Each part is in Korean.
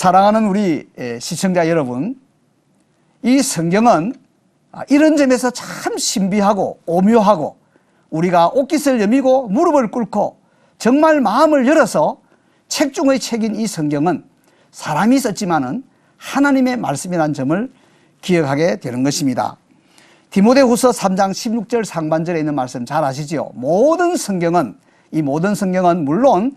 사랑하는 우리 에, 시청자 여러분, 이 성경은 아, 이런 점에서 참 신비하고 오묘하고 우리가 옷깃을 여미고 무릎을 꿇고 정말 마음을 열어서 책 중의 책인 이 성경은 사람이 썼지만은 하나님의 말씀이라는 점을 기억하게 되는 것입니다. 디모데후서 3장 16절 상반절에 있는 말씀 잘 아시지요? 모든 성경은 이 모든 성경은 물론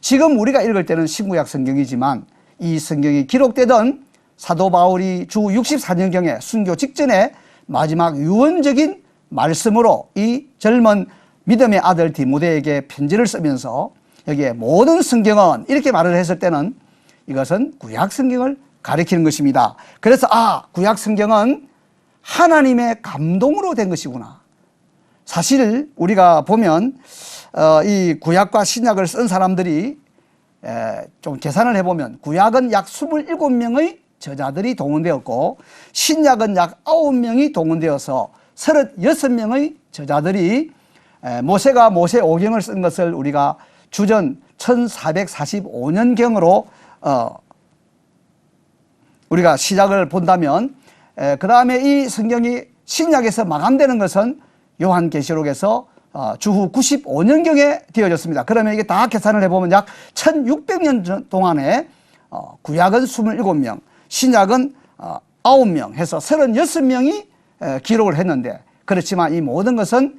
지금 우리가 읽을 때는 신구약 성경이지만 이 성경이 기록되던 사도 바울이 주 64년경에 순교 직전에 마지막 유언적인 말씀으로 이 젊은 믿음의 아들 디모데에게 편지를 쓰면서 여기에 모든 성경은 이렇게 말을 했을 때는 이것은 구약 성경을 가리키는 것입니다. 그래서 아, 구약 성경은 하나님의 감동으로 된 것이구나. 사실 우리가 보면 어, 이 구약과 신약을 쓴 사람들이 에, 좀 계산을 해보면 구약은 약 27명의 저자들이 동원되었고 신약은 약 9명이 동원되어서 36명의 저자들이 에, 모세가 모세 오경을 쓴 것을 우리가 주전 1445년경으로 어, 우리가 시작을 본다면 그 다음에 이 성경이 신약에서 마감되는 것은 요한계시록에서 어, 주후 95년경에 되어졌습니다. 그러면 이게 다 계산을 해보면 약 1600년 동안에 어, 구약은 27명, 신약은 9명 해서 36명이 기록을 했는데 그렇지만 이 모든 것은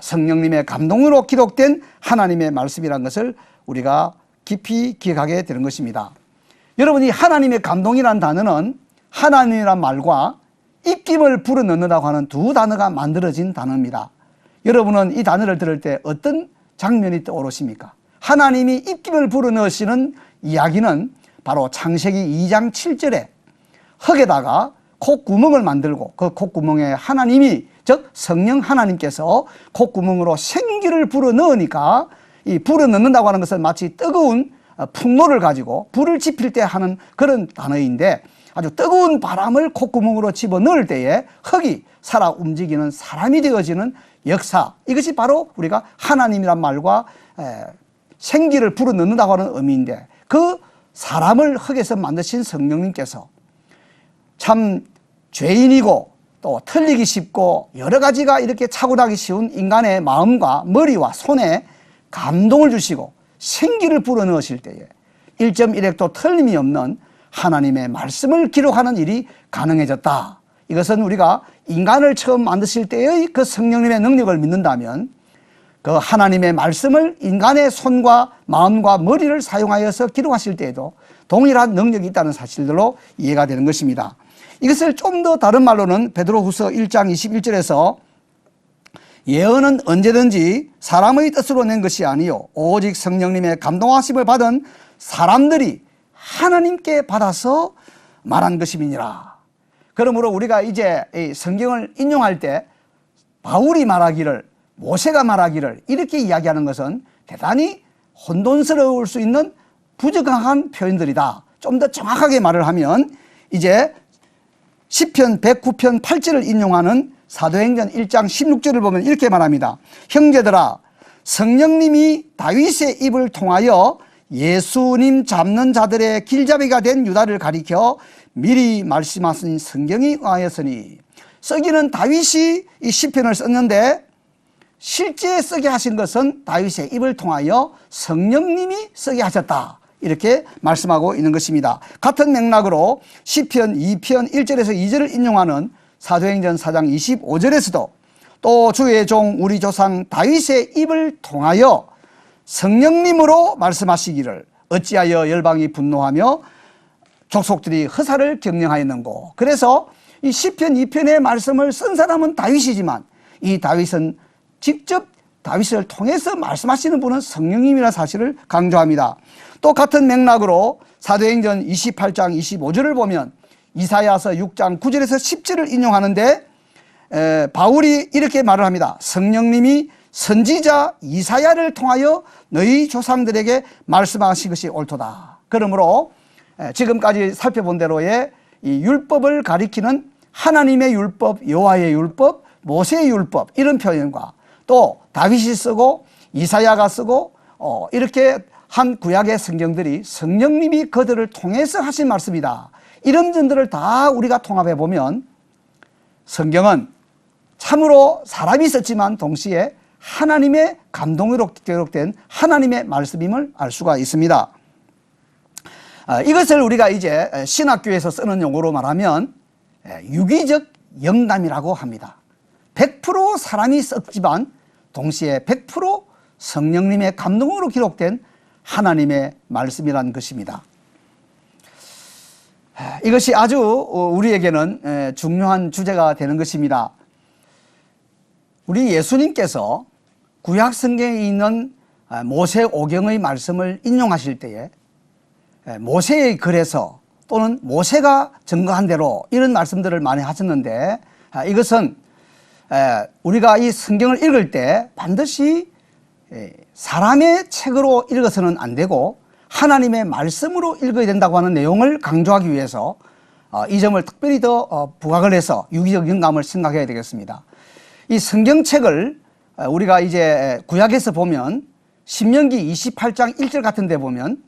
성령님의 감동으로 기록된 하나님의 말씀이라는 것을 우리가 깊이 기억하게 되는 것입니다. 여러분이 하나님의 감동이라는 단어는 하나님이란 말과 입김을 불어넣는다고 하는 두 단어가 만들어진 단어입니다. 여러분은 이 단어를 들을 때 어떤 장면이 떠오르십니까? 하나님이 입김을 불어넣으시는 이야기는 바로 창세기 2장 7절에 흙에다가 콧구멍을 만들고 그 콧구멍에 하나님이 즉 성령 하나님께서 콧구멍으로 생기를 불어넣으니까 이 불어넣는다고 하는 것은 마치 뜨거운 풍로를 가지고 불을 지필 때 하는 그런 단어인데 아주 뜨거운 바람을 콧구멍으로 집어넣을 때에 흙이 살아 움직이는 사람이 되어지는 역사. 이것이 바로 우리가 하나님이란 말과 생기를 불어넣는다고 하는 의미인데 그 사람을 흙에서 만드신 성령님께서 참 죄인이고 또 틀리기 쉽고 여러 가지가 이렇게 차고나기 쉬운 인간의 마음과 머리와 손에 감동을 주시고 생기를 불어넣으실 때에 1.1핵도 틀림이 없는 하나님의 말씀을 기록하는 일이 가능해졌다. 이것은 우리가 인간을 처음 만드실 때의 그 성령님의 능력을 믿는다면 그 하나님의 말씀을 인간의 손과 마음과 머리를 사용하여서 기록하실 때에도 동일한 능력이 있다는 사실들로 이해가 되는 것입니다. 이것을 좀 더 다른 말로는 베드로후서 1장 21절에서 예언은 언제든지 사람의 뜻으로 낸 것이 아니요 오직 성령님의 감동하심을 받은 사람들이 하나님께 받아서 말한 것임이니라. 그러므로 우리가 이제 성경을 인용할 때 바울이 말하기를 모세가 말하기를 이렇게 이야기하는 것은 대단히 혼돈스러울 수 있는 부적합한 표현들이다. 좀 더 정확하게 말을 하면 이제 시편 109편 8절을 인용하는 사도행전 1장 16절을 보면 이렇게 말합니다. 형제들아 성령님이 다윗의 입을 통하여 예수님 잡는 자들의 길잡이가 된 유다를 가리켜 미리 말씀하신 성경이 와였으니 쓰기는 다윗이 이 시편을 썼는데 실제 쓰게 하신 것은 다윗의 입을 통하여 성령님이 쓰게 하셨다. 이렇게 말씀하고 있는 것입니다. 같은 맥락으로 시편 2편 1절에서 2절을 인용하는 사도행전 4장 25절에서도 또 주의 종 우리 조상 다윗의 입을 통하여 성령님으로 말씀하시기를 어찌하여 열방이 분노하며 족속들이 허사를 경영하였는고 그래서 이 시편 2편의 말씀을 쓴 사람은 다윗이지만 이 다윗은 직접 다윗을 통해서 말씀하시는 분은 성령님이라 사실을 강조합니다. 또 같은 맥락으로 사도행전 28장 25절을 보면 이사야서 6장 9절에서 10절을 인용하는데 에, 바울이 이렇게 말을 합니다. 성령님이 선지자 이사야를 통하여 너희 조상들에게 말씀하신 것이 옳도다. 그러므로 지금까지 살펴본 대로의 이 율법을 가리키는 하나님의 율법, 여호와의 율법, 모세의 율법 이런 표현과 또 다윗이 쓰고 이사야가 쓰고 어 이렇게 한 구약의 성경들이 성령님이 그들을 통해서 하신 말씀이다. 이런 점들을 다 우리가 통합해 보면 성경은 참으로 사람이 썼지만 동시에 하나님의 감동으로 기록된 하나님의 말씀임을 알 수가 있습니다. 아, 이것을 우리가 이제 신학교에서 쓰는 용어로 말하면 유기적 영감이라고 합니다. 100% 사람이 썼지만 동시에 100% 성령님의 감동으로 기록된 하나님의 말씀이라는 것입니다. 이것이 아주 우리에게는 중요한 주제가 되는 것입니다. 우리 예수님께서 구약 성경에 있는 모세 오경의 말씀을 인용하실 때에 모세의 글에서 또는 모세가 증거한 대로 이런 말씀들을 많이 하셨는데 이것은 우리가 이 성경을 읽을 때 반드시 사람의 책으로 읽어서는 안 되고 하나님의 말씀으로 읽어야 된다고 하는 내용을 강조하기 위해서 어, 이 점을 특별히 더 어, 부각을 해서 유기적 영감을 생각해야 되겠습니다. 이 성경책을 어, 우리가 이제 구약에서 보면 신명기 28장 1절 같은 데 보면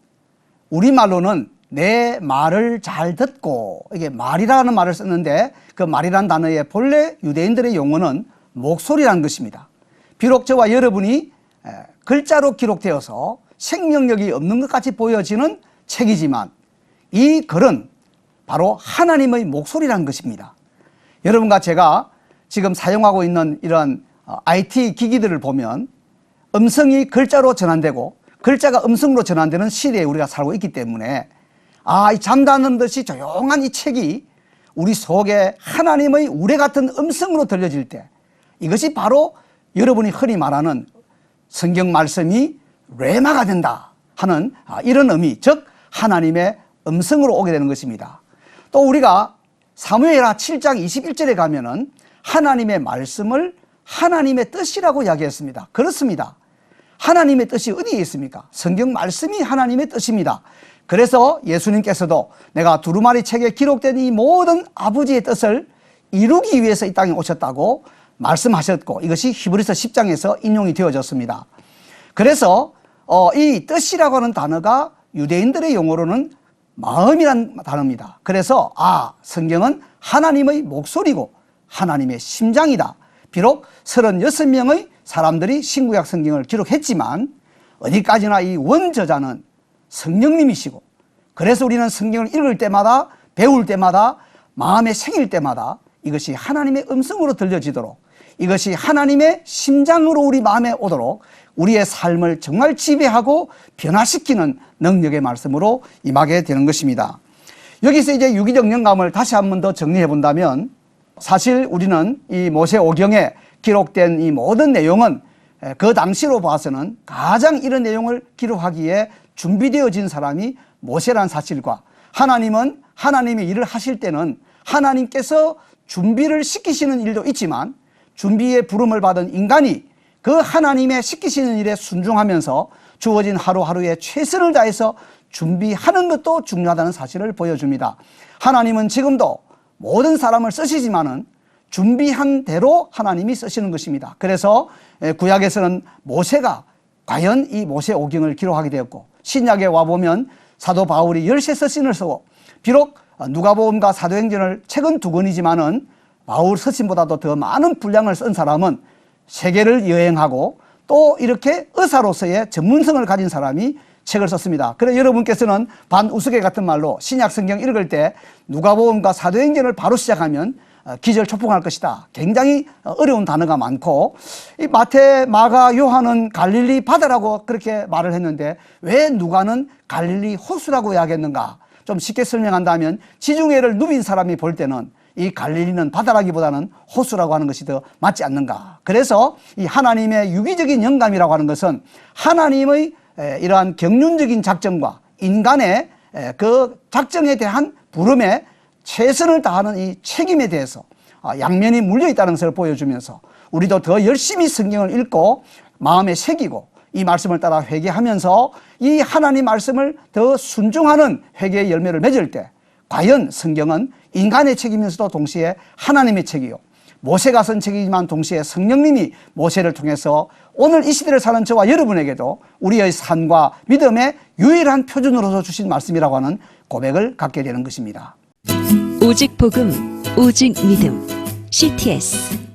우리말로는 내 말을 잘 듣고 이게 말이라는 말을 썼는데 그 말이라는 단어의 본래 유대인들의 용어는 목소리라는 것입니다. 비록 저와 여러분이 글자로 기록되어서 생명력이 없는 것 같이 보여지는 책이지만 이 글은 바로 하나님의 목소리라는 것입니다. 여러분과 제가 지금 사용하고 있는 이런 IT 어, 기기들을 보면 음성이 글자로 전환되고 글자가 음성으로 전환되는 시대에 우리가 살고 있기 때문에 아, 이 잠자는 듯이 조용한 이 책이 우리 속에 하나님의 우레 같은 음성으로 들려질 때 이것이 바로 여러분이 흔히 말하는 성경 말씀이 레마가 된다 하는 아, 이런 의미, 즉 하나님의 음성으로 오게 되는 것입니다. 또 우리가 사무엘하 7장 21절에 가면은 하나님의 말씀을 하나님의 뜻이라고 이야기했습니다. 그렇습니다. 하나님의 뜻이 어디에 있습니까? 성경 말씀이 하나님의 뜻입니다. 그래서 예수님께서도 내가 두루마리 책에 기록된 이 모든 아버지의 뜻을 이루기 위해서 이 땅에 오셨다고 말씀하셨고 이것이 히브리서 10장에서 인용이 되어졌습니다. 그래서 어, 이 뜻이라고 하는 단어가 유대인들의 용어로는 마음이란 단어입니다. 그래서 아 성경은 하나님의 목소리고 하나님의 심장이다. 비록 36명의 사람들이 신구약 성경을 기록했지만 어디까지나 이 원저자는 성령님이시고 그래서 우리는 성경을 읽을 때마다 배울 때마다 마음에 생길 때마다 이것이 하나님의 음성으로 들려지도록 이것이 하나님의 심장으로 우리 마음에 오도록 우리의 삶을 정말 지배하고 변화시키는 능력의 말씀으로 임하게 되는 것입니다. 여기서 이제 유기적 영감을 다시 한 번 더 정리해 본다면 사실 우리는 이 모세 오경에 기록된 이 모든 내용은 그 당시로 봐서는 가장 이런 내용을 기록하기에 준비되어진 사람이 모세란 사실과 하나님은 하나님의 일을 하실 때는 하나님께서 준비를 시키시는 일도 있지만 준비의 부름을 받은 인간이 그 하나님의 시키시는 일에 순종하면서 주어진 하루하루에 최선을 다해서 준비하는 것도 중요하다는 사실을 보여줍니다. 하나님은 지금도 모든 사람을 쓰시지만은 준비한 대로 하나님이 쓰시는 것입니다. 그래서 구약에서는 모세가 과연 이 모세 오경을 기록하게 되었고 신약에 와보면 사도 바울이 열세 서신을 쓰고 비록 누가복음과 사도행전을 책은 두 권이지만은 바울 서신보다도 더 많은 분량을 쓴 사람은 세계를 여행하고 또 이렇게 의사로서의 전문성을 가진 사람이 책을 썼습니다. 그래 여러분께서는 반우스개 같은 말로 신약 성경 읽을 때 누가복음과 사도행전을 바로 시작하면 어, 기절 초풍할 것이다. 굉장히 어려운 단어가 많고 이 마태, 마가, 요한은 갈릴리 바다라고 그렇게 말을 했는데 왜 누가는 갈릴리 호수라고 이야기했는가? 좀 쉽게 설명한다면 지중해를 누빈 사람이 볼 때는 이 갈릴리는 바다라기보다는 호수라고 하는 것이 더 맞지 않는가. 그래서 이 하나님의 유기적인 영감이라고 하는 것은 하나님의 이러한 경륜적인 작정과 인간의 그 작정에 대한 부름에 최선을 다하는 이 책임에 대해서 아, 양면이 물려 있다는 것을 보여주면서 우리도 더 열심히 성경을 읽고 마음에 새기고 이 말씀을 따라 회개하면서 이 하나님 말씀을 더 순종하는 회개의 열매를 맺을 때 과연 성경은 인간의 책이면서도 동시에 하나님의 책이요. 모세가 쓴 책이지만 동시에 성령님이 모세를 통해서 오늘 이 시대를 사는 저와 여러분에게도 우리의 삶과 믿음의 유일한 표준으로서 주신 말씀이라고 하는 고백을 갖게 되는 것입니다. 오직 복음, 오직 믿음. CTS